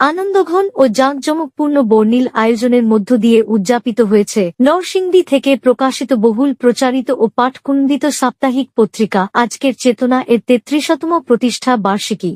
আনন্দঘন ও জাঁকজমকপূর্ণ বর্ণিল আয়োজনের মধ্য দিয়ে উদযাপিত হয়েছে নরসিংদী থেকে প্রকাশিত বহুল প্রচারিত ও পাঠকুন্দিত সাপ্তাহিক পত্রিকা আজকের চেতনা এর তেত্রিশতম প্রতিষ্ঠা বার্ষিকী।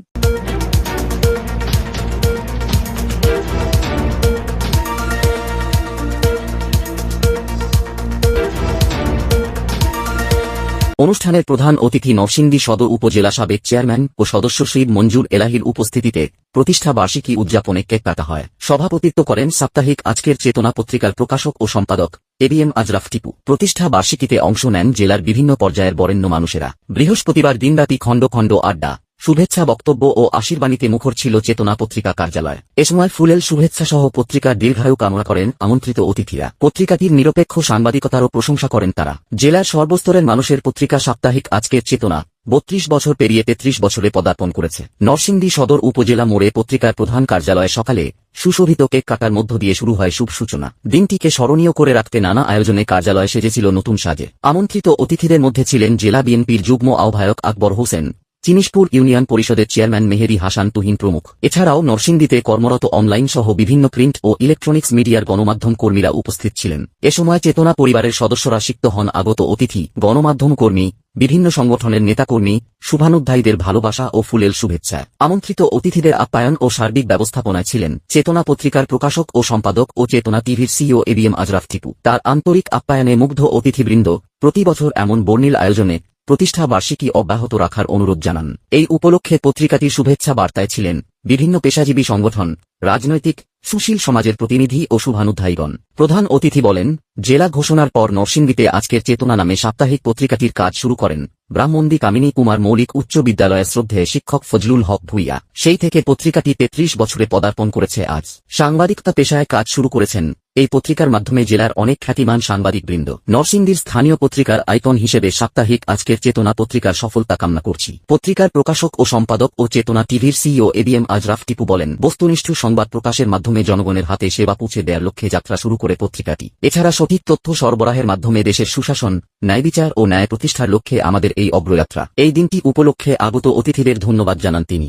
অনুষ্ঠানের প্রধান অতিথি নরসিংদী সদর উপজেলা সাবেক চেয়ারম্যান ও সদস্য শহীদ মঞ্জুর এলাহির উপস্থিতিতে প্রতিষ্ঠা বার্ষিকী উদযাপনে কেক কাটা হয়। সভাপতিত্ব করেন সাপ্তাহিক আজকের চেতনা পত্রিকার প্রকাশক ও সম্পাদক এবিএম আজরাফ টিপু। প্রতিষ্ঠা বার্ষিকীতে অংশ নেন জেলার বিভিন্ন পর্যায়ের বরেণ্য মানুষেরা। বৃহস্পতিবার দিনব্যাপী খণ্ড খণ্ড আড্ডা। শুভেচ্ছা বক্তব্য ও আশীর্বাণীতে মুখর ছিল চেতনা পত্রিকা কার্যালয়। এ সময় ফুলেল শুভেচ্ছা সহ পত্রিকার দীর্ঘায়ু কামনা করেন আমন্ত্রিত অতিথিরা। পত্রিকাটির নিরপেক্ষ সাংবাদিকতারও প্রশংসা করেন তারা। জেলার সর্বস্তরের মানুষের পত্রিকা সাপ্তাহিক আজকের চেতনা, বত্রিশ বছর পেরিয়ে তেত্রিশ বছরে পদার্পণ করেছে। নরসিংদী সদর উপজেলা মোড়ে পত্রিকার প্রধান কার্যালয়ে সকালে সুশোভিত কেক কাটার মধ্য দিয়ে শুরু হয় শুভ সূচনা। দিনটিকে স্মরণীয় করে রাখতে নানা আয়োজনে কার্যালয়ে সেজেছিল নতুন সাজে। আমন্ত্রিত অতিথিদের মধ্যে ছিলেন জেলা বিএনপির যুগ্ম আহ্বায়ক আকবর হোসেন চিনিশপুর ইউনিয়ন পরিষদের চেয়ারম্যান মেহেদি হাসান তুহিন প্রমুখ। এছাড়াও নরসিংদীতে কর্মরত অনলাইন সহ বিভিন্ন প্রিন্ট ও ইলেকট্রনিক্স মিডিয়ার গণমাধ্যম কর্মীরা উপস্থিত ছিলেন। এ সময় চেতনা পরিবারের সদস্যরা সিক্ত হন আগত অতিথি, গণমাধ্যম কর্মী, বিভিন্ন সংগঠনের নেতাকর্মী, শুভানুধ্যায়ীদের ভালোবাসা ও ফুলেল শুভেচ্ছা। আমন্ত্রিত অতিথিদের আপ্যায়ন ও সার্বিক ব্যবস্থাপনায় ছিলেন চেতনা পত্রিকার প্রকাশক ও সম্পাদক ও চেতনা টিভির সিও এবিএম আজরাফ টিপু। তার আন্তরিক আপ্যায়নে মুগ্ধ অতিথিবৃন্দ প্রতি বছর এমন বর্ণিল আয়োজনে প্রতিষ্ঠা বার্ষিকী অব্যাহত রাখার অনুরোধ জানান। এই উপলক্ষে পত্রিকাটির শুভেচ্ছা বার্তায় ছিলেন বিভিন্ন পেশাজীবী সংগঠন, রাজনৈতিক, সুশীল সমাজের প্রতিনিধি ও শুভানুধ্যায়ীগণ। প্রধান অতিথি বলেন, জেলা ঘোষণার পর নরসিংদীতে আজকের চেতনা নামে সাপ্তাহিক পত্রিকাটির কাজ শুরু করেন ব্রাহ্মণদী কামিনী কুমার মৌলিক উচ্চ বিদ্যালয়ের শ্রদ্ধে শিক্ষক ফজলুল হক ভুইয়া। সেই থেকে পত্রিকাটি তেত্রিশ বছরে পদার্পণ করেছে আজ। সাংবাদিকতা পেশায় কাজ শুরু করেছেন এই পত্রিকার মাধ্যমে জেলার অনেক খ্যাতিমান সাংবাদিকবৃন্দ। নরসিংদীর স্থানীয় পত্রিকার আইকন হিসেবে সাপ্তাহিক আজকের চেতনা পত্রিকার সফলতা কামনা করছি। পত্রিকার প্রকাশক ও সম্পাদক ও চেতনা টিভির সিইও এবিএম আজরাফ টিপু বলেন, বস্তুনিষ্ঠ সংবাদ প্রকাশের মাধ্যমে জনগণের হাতে সেবা পৌঁছে দেওয়ার লক্ষ্যে যাত্রা শুরু করে পত্রিকাটি। এছাড়া সঠিক তথ্য সরবরাহের মাধ্যমে দেশের সুশাসন ন্যায়বিচার ও ন্যায় প্রতিষ্ঠার লক্ষ্যে আমাদের এই অগ্রযাত্রা। এই দিনটি উপলক্ষে আগত অতিথিদের ধন্যবাদ জানান তিনি।